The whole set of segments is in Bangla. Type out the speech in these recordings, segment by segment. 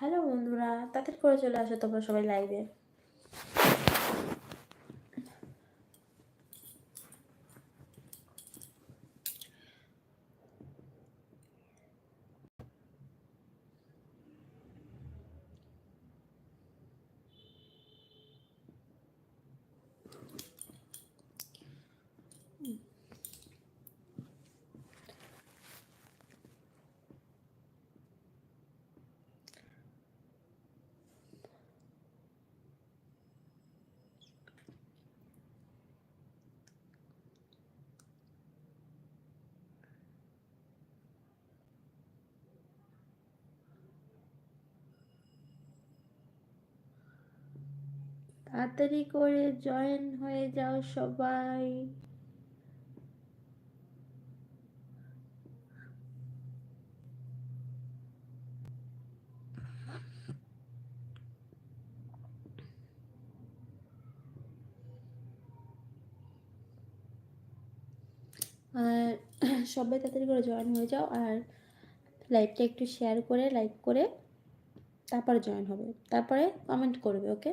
হ্যালো বন্ধুরা তাড়াতাড়ি করে চলে আসো তোমরা সবাই লাইভে তাড়াতাড়ি করে জয়েন হয়ে যাও সবাই। আর সবাই তাড়াতাড়ি করে জয়েন হয়ে যাও আর লাইভটা একটু শেয়ার করে লাইক করে, তারপরে জয়েন হবে। তারপরে কমেন্ট করবে ওকে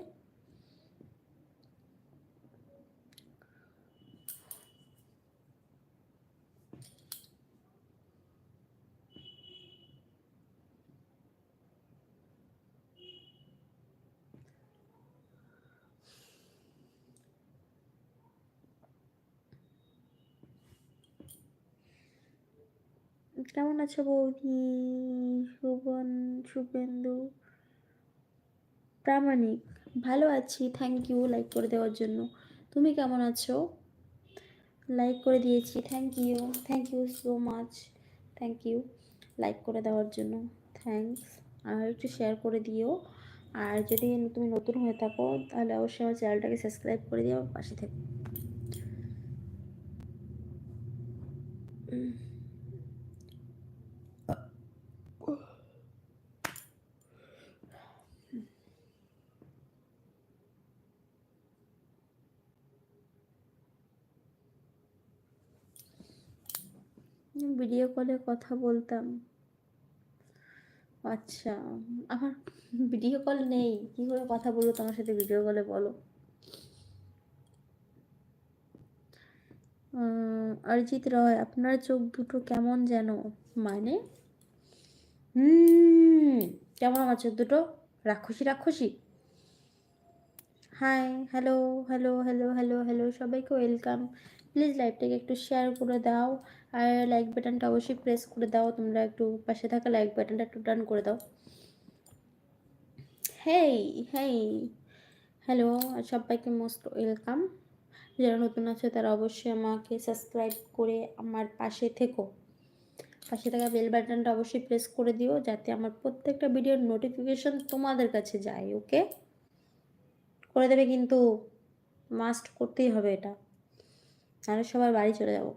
কেমন আছো বৌদি? শুভন শুভেন্দু? প্রামাণিক, ভালো আছি থ্যাংক ইউ লাইক করে দেওয়ার জন্য। তুমি কেমন আছো? লাইক করে দিয়েছি thank you thank you so much thank you like করে দেওয়ার জন্য। থ্যাঙ্কস আর একটু শেয়ার করে দিও। আর যদি তুমি নতুন হয়ে থাকো, তাহলে অবশ্যই আমার চ্যানেলটাকে সাবস্ক্রাইব করে দিও পাশে থেকো। ভিডিও কলে কথা বলতাম। আচ্ছা আমার ভিডিও কল নেই। কি করে কথা বলব তোমার সাথে ভিডিও কলে বলো? অরিজিৎ রয়, আপনার চোখ দুটো কেমন যেন? মানে? কেমন আমার চোখ দুটো? রাক্ষসী রাক্ষসী? Hi hello hello hello hello hello সবাইকে ওয়েলকাম প্লিজ লাইভটাকে একটু শেয়ার করে দাও। আর লাইক বাটনটা অবশ্যই প্রেস করে দাও। তোমরা একটু পাশে থাকা লাইক বাটনটা একটু টান করে দাও। হেই হেই হ্যালো সবাইকে মোস্ট ওয়েলকাম যারা নতুন আছে, তারা অবশ্যই আমাকে সাবস্ক্রাইব করে আমার পাশে থেকো। পাশে থাকা বেল বাটনটা অবশ্যই প্রেস করে দিও, যাতে আমার প্রত্যেকটা ভিডিওর নোটিফিকেশন তোমাদের কাছে যায় ওকে করে দেবে কিন্তু মাস্ট করতেই হবে এটা। নাহলে সবার বাড়ি চলে যাব।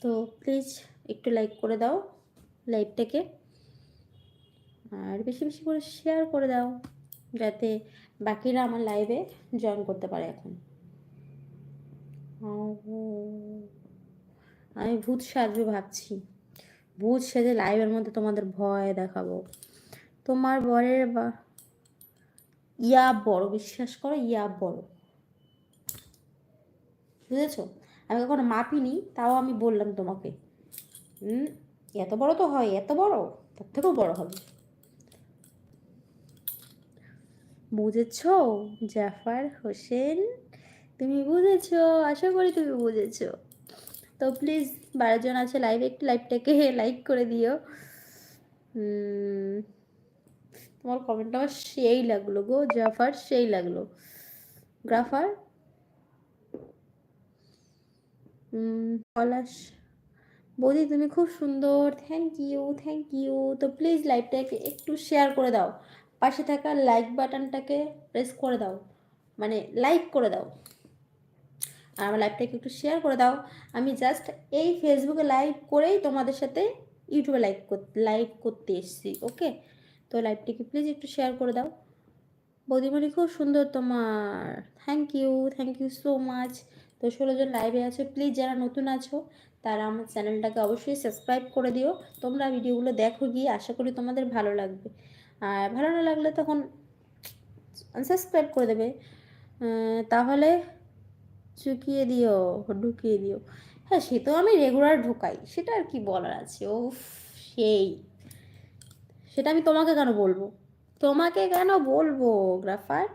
তো প্লিজ একটু লাইক করে দাও লাইভটাকে আর বেশি বেশি করে শেয়ার করে দাও যাতে বাকিরা আমার লাইভে জয়েন করতে পারে এখন। আমি ভূত সাজবো ভাবছি। ভূত সেজে লাইভের মধ্যে তোমাদের ভয় দেখাবো। তোমার বরের বা ইয়া বড়, বিশ্বাস করো, ইয়া বড়। বুঝেছ? আমি কখনো মাপিনি, তাও আমি বললাম তোমাকে। এত বড় তো হয়, এত বড়? তার থেকেও বড় হবে। বুঝেছ? জাফর হোসেন, তুমি বুঝেছ? আশা করি তুমি বুঝেছ। তো প্লিজ বারোজন আছে লাইভে একটু লাইভটাকে লাইক করে দিও। তোমার কমেন্টটা আমার সেই লাগল গো, জাফার সেই লাগল। গ্রাফার পলাশ। বৌদি, তুমি খুব সুন্দর। থ্যাংক ইউ থ্যাংক ইউ তো প্লিজ লাইভটাকে একটু শেয়ার করে দাও। পাশে থাকা লাইক বাটনটাকে প্রেস করে দাও। মানে লাইক করে দাও। আর আমার লাইভটাকে একটু শেয়ার করে দাও। আমি জাস্ট এই ফেসবুকে লাইভ করেই তোমাদের সাথে ইউটিউবে লাইভ লাইভ করতে এসেছি ওকে তো লাইভটাকে প্লিজ একটু শেয়ার করে দাও। বৌদিমণি, খুব সুন্দর তোমার। Thank you thank you so much তো ষোলো জন লাইভে আছো প্লিজ যারা নতুন আছো, তারা আমার চ্যানেলটাকে অবশ্যই সাবস্ক্রাইব করে দিও। তোমরা ভিডিওগুলো দেখো গিয়ে, আশা করি তোমাদের ভালো লাগবে। আর ভালো না লাগলে তখন আনসাবস্ক্রাইব করে দেবে। তাহলে চুকিয়ে দিও, ঢুকিয়ে দিও। হ্যাঁ সে তো আমি রেগুলার ঢোকাই, সেটা আর কি বলার আছে? ও সেই। সেটা আমি তোমাকে কেন বলব? তোমাকে কেন বলব, গ্রাফার?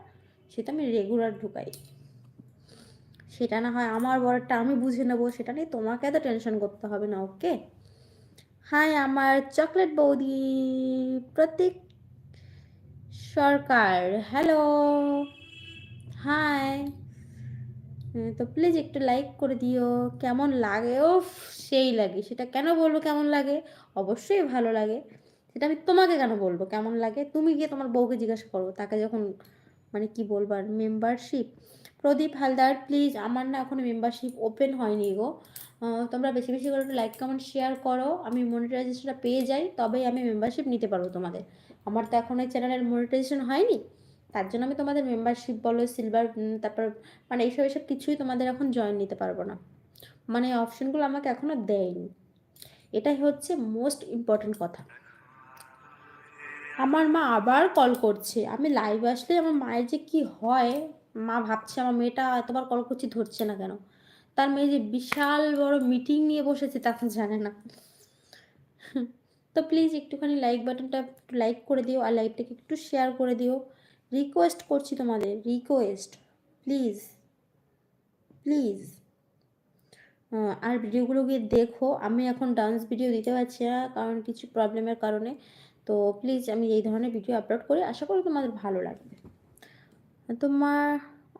সেটা আমি রেগুলার ঢুকাই। সেটা না হয় আমার বড়টা আমি বুঝে নেব, সেটা নিয়ে তোমাকে এত টেনশন করতে হবে না ওকে হাই আমার চকলেট বৌদি, প্রতীক সরকার হ্যালো হাই তো প্লিজ একটু লাইক করে দিও, কেমন লাগে? ও সেই লাগে, সেটা কেন বলব কেমন লাগে? অবশ্যই ভালো লাগে। সেটা আমি তোমাকে কেন বলব কেমন লাগে? তুমি গিয়ে তোমার বউকে জিজ্ঞাসা করো, তাকে যখন মানে কি বলবার মেম্বারশিপ প্রদীপ হালদার প্লিজ আমার না এখনও মেম্বারশিপ ওপেন হয়নি গো। তোমরা বেশি বেশি করে লাইক কমেন্ট শেয়ার করো। আমি মনিটাইজেশনটা পেয়ে যাই, তবেই আমি মেম্বারশিপ নিতে পারব তোমাদের। আমার তো এখন এই চ্যানেলের মনিটাইজেশন হয়নি। তার জন্য আমি তোমাদের মেম্বারশিপ বলো সিলভার তারপর মানে এইসব এইসব কিছুই তোমাদের এখন জয়েন নিতে পারব না। মানে অপশনগুলো আমাকে এখনও দেয়নি। এটাই হচ্ছে মোস্ট ইম্পর্টেন্ট কথা। আমার মা আবার কল করছে। আমি লাইভ আসলে আমার মায়ের যে কি হয় মা ভাবছে, আমার মেয়েটা এতবার কল করছি ধরছে না কেন? তার মেয়ে যে বিশাল বড় মিটিং নিয়ে বসেছে তা তো জানে না। তো প্লিজ একটুখানি লাইক বাটনটা একটু লাইক করে দিও আর লাইভটাকে একটু শেয়ার করে দিও। রিকোয়েস্ট করছি তোমাদের রিকোয়েস্ট প্লিজ প্লিজ আর ভিডিওগুলো গিয়ে দেখো, আমি এখন ডান্স ভিডিও দিতে পারছি না কারণ কিছু প্রবলেমের কারণে। তো প্লিজ আমি এই ধরনের ভিডিও আপলোড করি, আশা করি তোমাদের ভালো লাগবে। তোমার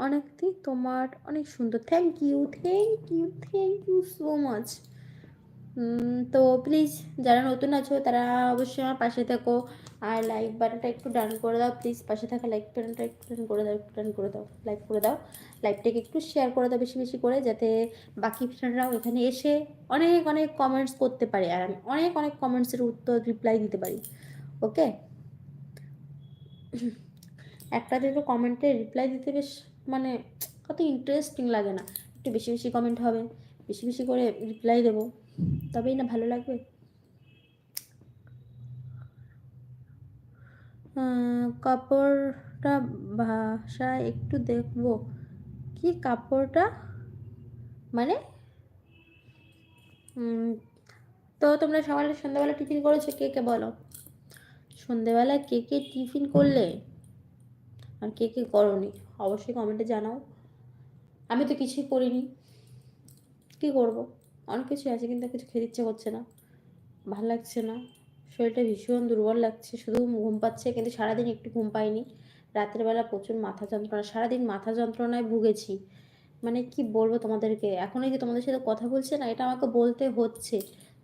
অনেক তোমার অনেক সুন্দর। Thank you thank you thank you so much তো প্লিজ যারা নতুন আছো, তারা অবশ্যই আমার পাশে থাকো। আর লাইক বাটনটা একটু ডান করে দাও। প্লিজ পাশে থাকা লাইক বাটনটা একটু ডান করে দাও, একটু ডান করে দাও লাইক করে দাও। লাইভটাকে একটু শেয়ার করে দাও বেশি বেশি করে, যাতে বাকি ফ্রেন্ডরাও এখানে এসে অনেক অনেক কমেন্টস করতে পারে। আর আমি অনেক অনেক কমেন্টসের উত্তর রিপ্লাই দিতে পারি। ওকে একটা দুটো কমেন্টে রিপ্লাই দিতে বেশ মানে কত ইন্টারেস্টিং লাগে না। একটু বেশি বেশি কমেন্ট হবে, বেশি বেশি করে রিপ্লাই দেবো। তবেই না ভালো লাগবে? কাপড়টা ভাষা একটু দেখব। কি কাপড়টা? মানে? তো তোমরা সকালে সন্ধ্যাবেলা টিফিন করেছ? কে কে বলো? সন্ধেবেলা কে কে টিফিন করলে? আর কে কে করনি? অবশ্যই কমেন্টে জানাও। আমি তো কিছুই করিনি। কী করব? অনেক কিছু আছে, কিন্তু কিছু খেতে ইচ্ছে করছে না। ভালো লাগছে না। শরীরটা ভীষণ দুর্বল লাগছে। শুধু ঘুম পাচ্ছে, কিন্তু সারাদিন একটু ঘুম পাইনি। রাতের বেলা প্রচুর মাথা যন্ত্রণা। সারাদিন মাথা যন্ত্রণায় ভুগেছি। মানে কি বলব তোমাদেরকে? এখন এই যে তোমাদের সাথে কথা বলছে না? এটা আমাকে বলতে হচ্ছে।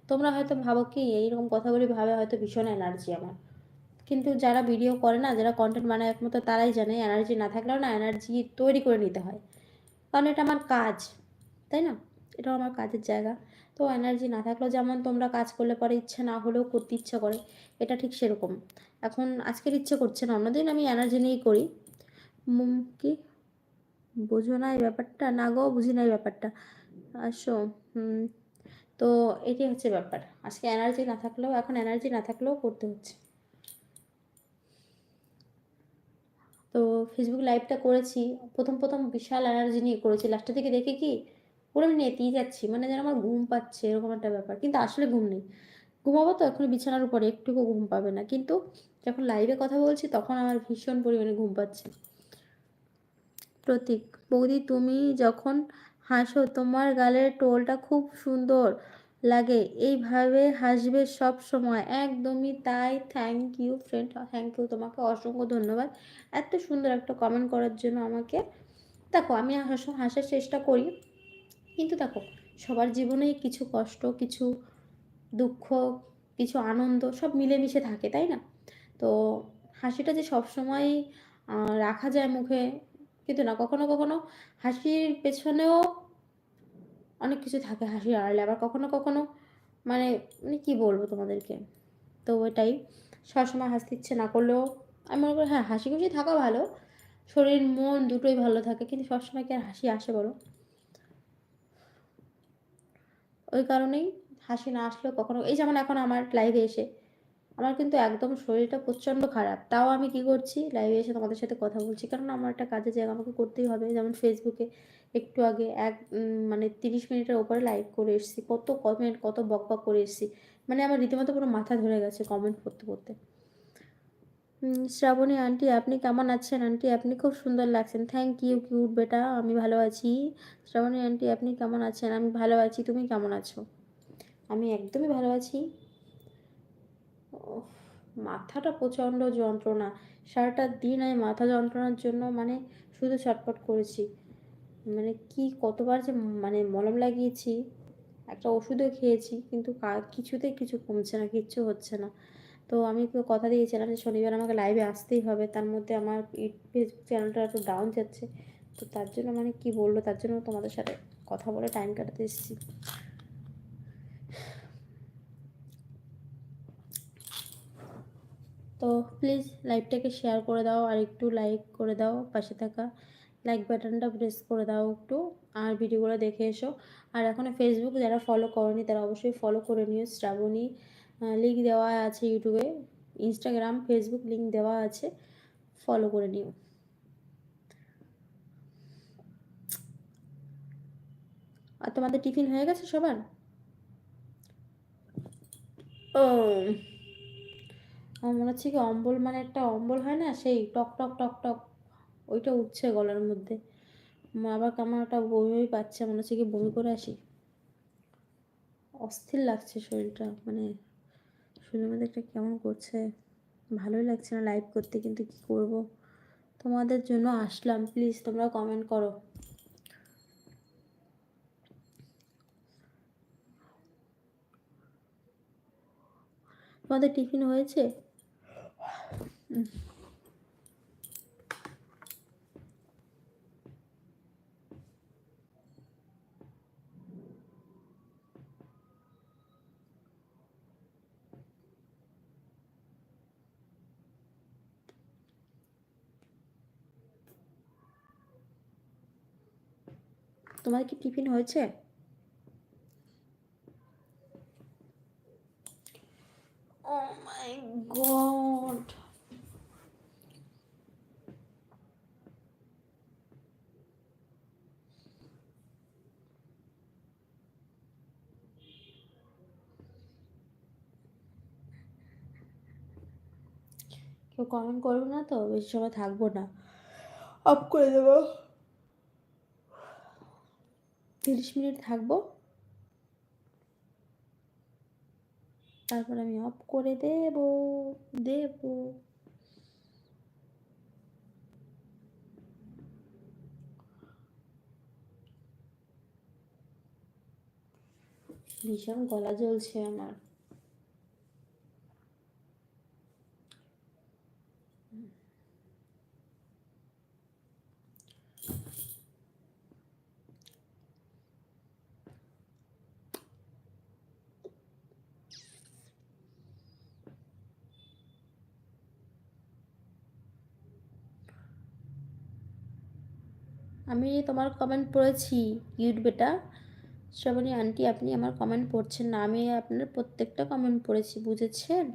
তোমরা হয়তো ভাবো কি, এইরকম কথাগুলি ভাবে হয়তো ভীষণ এনার্জি আমার। কিন্তু যারা ভিডিও করে না, যারা কন্টেন্ট বানায় একমাত্র তারাই জানে এনার্জি না থাকলেও না এনার্জি তৈরি করে নিতে হয়। কারণ এটা আমার কাজ, তাই না? এটাও আমার কাজের জায়গা। তো এনার্জি না থাকলেও যেমন তোমরা কাজ করলে পরে ইচ্ছে না হলেও করতে ইচ্ছে করে, এটা ঠিক সেরকম। এখন আজকের ইচ্ছে করছে না, অন্যদিন আমি এনার্জি নিয়েই করি। কি? বোঝো না এই ব্যাপারটা? না গো, বুঝি না এই ব্যাপারটা। আসো তো এটাই হচ্ছে ব্যাপার। আজকে এনার্জি না থাকলেও, এখন এনার্জি না থাকলেও করতে হচ্ছে। তো ফেসবুক লাইভটা করেছি। প্রথম প্রথম বিশাল এনার্জি নিয়ে করেছি। লাস্টের দিকে দেখে কি? পুরো আমি নেতেই যাচ্ছি। মানে যেন আমার ঘুম পাচ্ছে, এরকম একটা ব্যাপার। কিন্তু আসলে ঘুম নেই। ঘুমাবো তো এখন বিছানার উপরে, একটুকু ঘুম পাবে না। কিন্তু যখন লাইভে কথা বলছি, তখন আমার ভীষণ পরিমাণে ঘুম পাচ্ছে। প্রতীক, বৌদি তুমি যখন হাসো, তোমার গালের টোলটা খুব সুন্দর। লাগে। এইভাবে হাসবে সব সময়। একদমই তাই। Thank you friend thank you তোমাকে অসংখ্য ধন্যবাদ। এত সুন্দর একটা কমেন্ট করার জন্য আমাকে। দেখো, আমি হাসা, হাসার চেষ্টা করি। কিন্তু দেখো, সবার জীবনেই কিছু কষ্ট, কিছু দুঃখ, কিছু আনন্দ সব মিলেমিশে থাকে, তাই না? তো হাসিটা যে সবসময় রাখা যায় মুখে, কিন্তু না, কখনো কখনো হাসির পেছনেও অনেক কিছু থাকে হাসির আড়ালে আবার কখনো কখনো মানে মানে কী বলব তোমাদেরকে? তো ওইটাই। সবসময় হাসতে ইচ্ছে না করলেও আমি মনে করি হ্যাঁ হাসি খুশি থাকা ভালো। শরীর, মন দুটোই ভালো থাকে, কিন্তু সবসময় কি আর হাসি আসে বলো? ওই কারণেই হাসি না আসলেও কখনো, এই যেমন এখন আমার লাইভে এসে আমার কিন্তু একদম শরীরটা প্রচণ্ড খারাপ। তাও আমি কি করছি? লাইভে এসে তোমাদের সাথে কথা বলছি। কারণ আমার একটা কাজের জায়গা আমাকে করতেই হবে। যেমন ফেসবুকে একটু আগে এক মানে তিরিশ মিনিটের ওপরে লাইভ করে এসেছি। কত কমেন্ট কত বক বক করে এসেছি। মানে আমার রীতিমতো পুরো মাথা ধরে গেছে কমেন্ট পড়তে উম, শ্রাবণী আন্টি আপনি কেমন আছেন? আন্টি আপনি খুব সুন্দর লাগছেন। থ্যাংক ইউ কিউট বেটা। আমি ভালো আছি। শ্রাবণী আন্টি আপনি কেমন আছেন? আমি ভালো আছি। তুমি কেমন আছো? আমি একদমই ভালো আছি। মাথাটা প্রচণ্ড যন্ত্রণা। সারাটা দিন আমি মাথা যন্ত্রণার জন্য মানে শুধু ছটফট করেছি। মানে কি কতবার যে মানে মলম লাগিয়েছি, একটা ওষুধও খেয়েছি, কিন্তু কা- কিছুতেই কিছু কমছে না, কিচ্ছু হচ্ছে না। তো আমি কথা দিয়েছিলাম যে শনিবার আমাকে লাইভে আসতেই হবে, তার মধ্যে আমার ফেসবুক চ্যানেলটা একটু ডাউন যাচ্ছে। তো তার জন্য মানে কি বলল তার জন্য তোমাদের সাথে কথা বলে টাইম কাটাতে এসেছি। তো প্লিজ লাইভটাকে শেয়ার করে দাও আর একটু লাইক করে দাও পাশে থাকা লাইক বাটনটা প্রেস করে দাও একটু আর ভিডিওগুলো দেখে এসো। আর এখন ফেসবুক যারা ফলো করনি তারা অবশ্যই ফলো করে নিও শ্রাবণী লিঙ্ক দেওয়া আছে ইউটিউবে ইনস্টাগ্রাম ফেসবুক লিঙ্ক দেওয়া আছে। ফলো করে নিও। আর তোমাদের টিফিন হয়ে গেছে সবার? ও আমার মনে হচ্ছে কি অম্বল মানে একটা অম্বল হয় না, সেই টক টক টক টক, ওইটা উঠছে গলার মধ্যে। আবার কেমন একটা বমি বমি পাচ্ছে, মনে হচ্ছে কি বমি করে আসি। অস্থির লাগছে শরীরটা মানে শরীরের মধ্যে একটা কেমন করছে। ভালোই লাগছে না লাইভ করতে, কিন্তু কি করব? তোমাদের জন্য আসলাম প্লিজ তোমরা কমেন্ট করো। তোমাদের টিফিন হয়েছে? তোমাদের কি টিফিন হয়েছে? কেউ কমেন্ট করবে না তো বেশি সময় থাকব না। অফ করে দেবো। তিরিশ মিনিট থাকব। তারপর আমি অফ করে দেব দেব। ভীষণ গলা জ্বলছে আমার। আমি তোমার কমেন্ট পড়েছি কিউট বেটা শ্রাবণী আন্টি আপনি আমার কমেন্ট পড়ছেন না। আমি আপনার প্রত্যেকটা কমেন্ট পড়েছি, বুঝেছেন?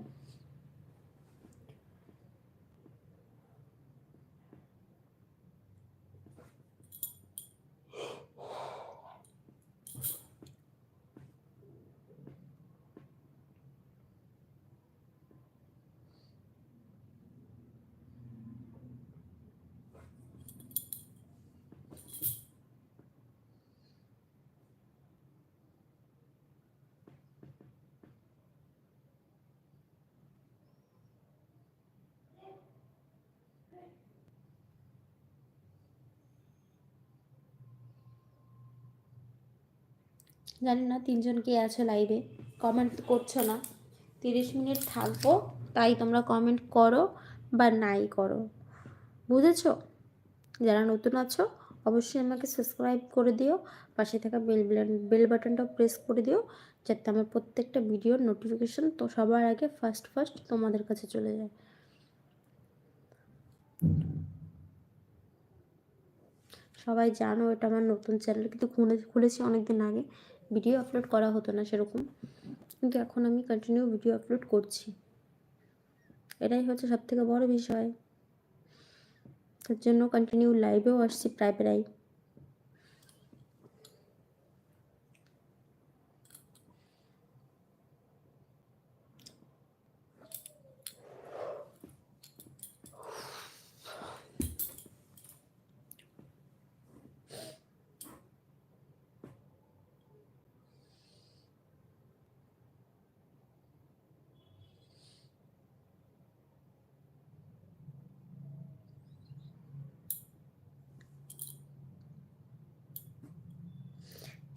জানি না, তিনজন কে আছো লাইভে কমেন্ট করছ না। তিরিশ মিনিট থাকব, তাই তোমরা কমেন্ট করো বা নাই করো। বুঝেছ? যারা নতুন আছো, অবশ্যই আমাকে সাবস্ক্রাইব করে দিও, পাশে থাকা বেল বেল বাটনটা প্রেস করে দিও, যাতে আমার প্রত্যেকটা ভিডিওর নোটিফিকেশন তো সবার আগে ফার্স্ট ফার্স্ট তোমাদের কাছে চলে যায়। সবাই জানো এটা আমার নতুন চ্যানেল কিন্তু খুলে, খুলেছি অনেক দিন আগে। ভিডিও আপলোড করা হতো না সেরকম। কিন্তু এখন আমি কন্টিনিউ ভিডিও আপলোড করছি। এটাই হচ্ছে সবথেকে বড় বিষয়। তার জন্য কন্টিনিউ লাইভেও আসছি প্রায় প্রায়।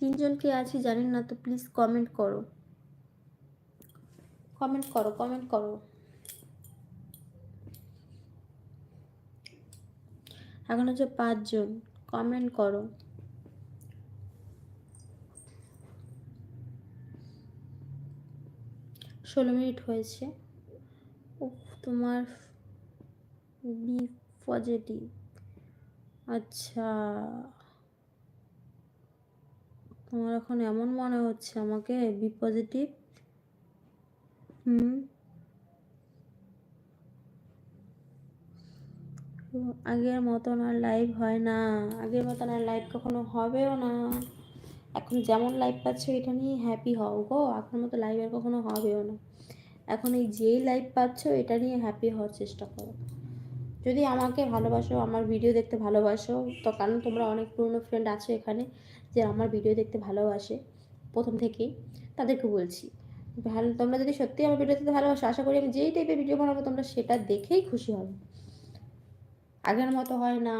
তিনজন কে আছি জানেন না, তো প্লিজ কমেন্ট করো। কমেন্ট করো কমেন্ট করো। এখন হচ্ছে পাঁচজন কমেন্ট করো। ষোলো মিনিট হয়েছে। ও তোমার বি পজিটিভ আচ্ছা। তোমার এখন এমন মনে হচ্ছে আমাকে? Be positive hmm. আগের মতন আর লাইভ হয় না। আগের মতন আর লাইভ কখনো হবেও না। এখন যেমন লাইভ পাচ্ছ, এটা নিয়ে হ্যাপি হও গো। এখন মতো লাইভ আর কখনো হবেও না। এখন এই যেই লাইভ পাচ্ছ, এটা নিয়ে হ্যাপি হওয়ার চেষ্টা করো। যদি আমাকে ভালোবাসো, আমার ভিডিও দেখতে ভালোবাসো, তো কারণ তোমরা অনেক পুরনো ফ্রেন্ড আছো এখানে। যে আমার ভিডিও দেখতে ভালোবাসে, প্রথম থেকেই তাদেরকে বলছি, ভালো, তোমরা যদি সত্যি আমার ভিডিও দেখতে ভালোবাসো, আশা করি আমি যেই টাইপের ভিডিও বানাবো, তোমরা সেটা দেখেই খুশি হবে। আগের মতো হয় না,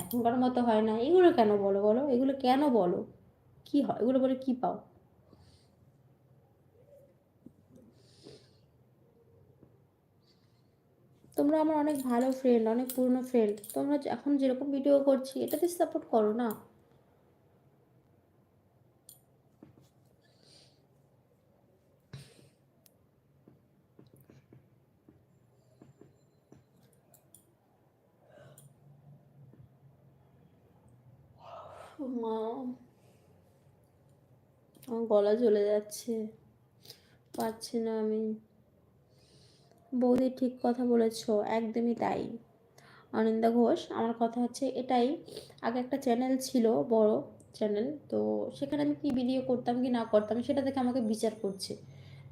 এখনকার মতো হয় না, এগুলো কেন বলো বলো, এগুলো কেন বলো? কি হয়, এগুলো বলে কি পাও? তোমরা আমার অনেক ভালো ফ্রেন্ড অনেক পুরনো ফ্রেন্ড তোমরা এখন যেরকম ভিডিও করছি, এটাতে সাপোর্ট করো না মা আমার গলা জ্বলে যাচ্ছে। পারছি না আমি। বৌদি ঠিক কথা বলেছ, একদমই তাই। অনিন্দা ঘোষ, আমার কথা হচ্ছে এটাই। আগে একটা চ্যানেল ছিল, বড় চ্যানেল তো সেখানে আমি কি ভিডিও করতাম, কি না করতাম, সেটা দেখে আমাকে বিচার করছে।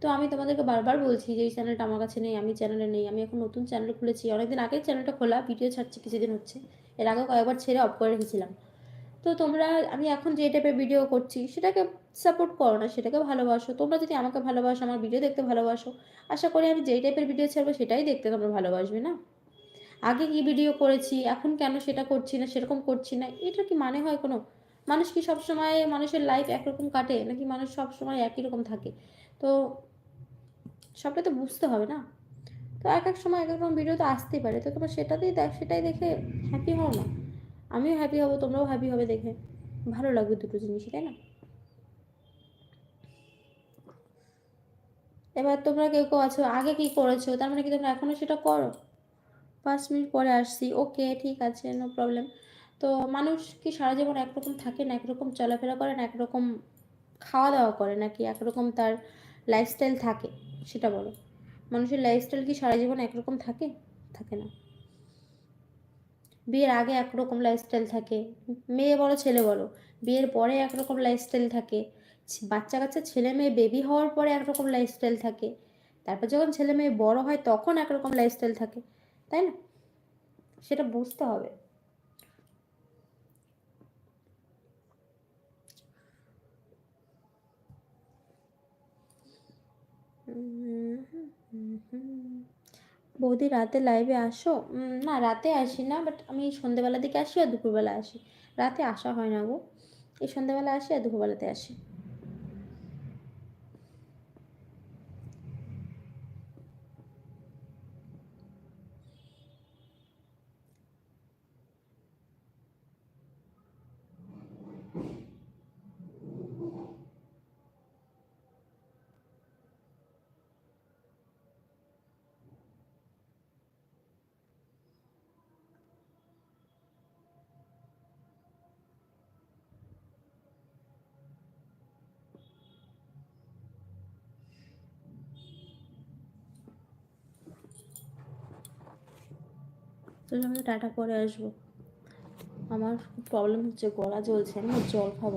তো আমি তোমাদেরকে বারবার বলছি যে, এই চ্যানেলটা আমার কাছে নেই, আমি চ্যানেলে নেই, আমি এখন নতুন চ্যানেল খুলেছি। অনেকদিন আগে চ্যানেলটা খোলা ভিডিও ছাড়ছি, কিছুদিন হচ্ছে। এর আগেও কয়েকবার ছেড়ে অফ করে রেখেছিলাম। তো তোমরা, আমি এখন যে টাইপের ভিডিও করছি, সেটাকে সাপোর্ট করো না সেটাকে ভালোবাসো। তোমরা যদি আমাকে ভালোবাসো, আমার ভিডিও দেখতে ভালোবাসো, আশা করি আমি যেই টাইপের ভিডিও ছাড়বো সেটাই দেখতে তোমরা ভালোবাসবে না? আগে কি ভিডিও করেছি, এখন কেন সেটা করছি না, সেরকম করছি না এটা কি মানে হয় কোনো? মানুষ কি সবসময় মানুষের লাইফ একরকম কাটে, নাকি মানুষ সবসময় একই রকম থাকে? তো সবটা তো বুঝতে হবে না। তো এক এক সময় এক এক রকম ভিডিও তো আসতেই পারে। তো তোমরা সেটাতেই দেখ, সেটাই দেখে হ্যাপি হও না। আমিও হ্যাপি হব, তোমরাও হ্যাপি হবে দেখে। ভালো লাগবে দুটো জিনিসই, তাই না? এবার তোমরা কেউ কেউ আছো, আগে কি করেছ? তার মানে কি তোমরা এখনও সেটা করো? পাঁচ মিনিট পরে আসছি। ওকে, ঠিক আছে নো প্রবলেম তো মানুষ কি সারা জীবন একরকম থাকে না, একরকম চলাফেরা করে না, একরকম খাওয়া দাওয়া করে নাকি একরকম তার লাইফস্টাইল থাকে? সেটা বলো। মানুষের লাইফস্টাইল কি সারা জীবন একরকম থাকে? থাকে না। বিয়ের আগে একরকম লাইফস্টাইল থাকে। মেয়ে বলো, ছেলে বলো, বিয়ের পরে একরকম লাইফস্টাইল থাকে। বাচ্চা কাচ্চা ছেলে মেয়ে বেবি হওয়ার পরে একরকম লাইফস্টাইল থাকে। তারপর যখন ছেলে মেয়ে বড় হয় তখন একরকম লাইফস্টাইল থাকে, তাই না? সেটা বুঝতে হবে। বৌদি রাতে লাইভে আসো? না, রাতে আসি না বাট আমি সন্ধেবেলার দিকে আসি আর দুপুরবেলা আসি। রাতে আসা হয় না গো। এই সন্ধ্যেবেলা আসি আর দুপুরবেলাতে আসি। তো আমি টাটা পরে আসব। আমার প্রবলেম হচ্ছে গলা জ্বলছে আমি জল খাব।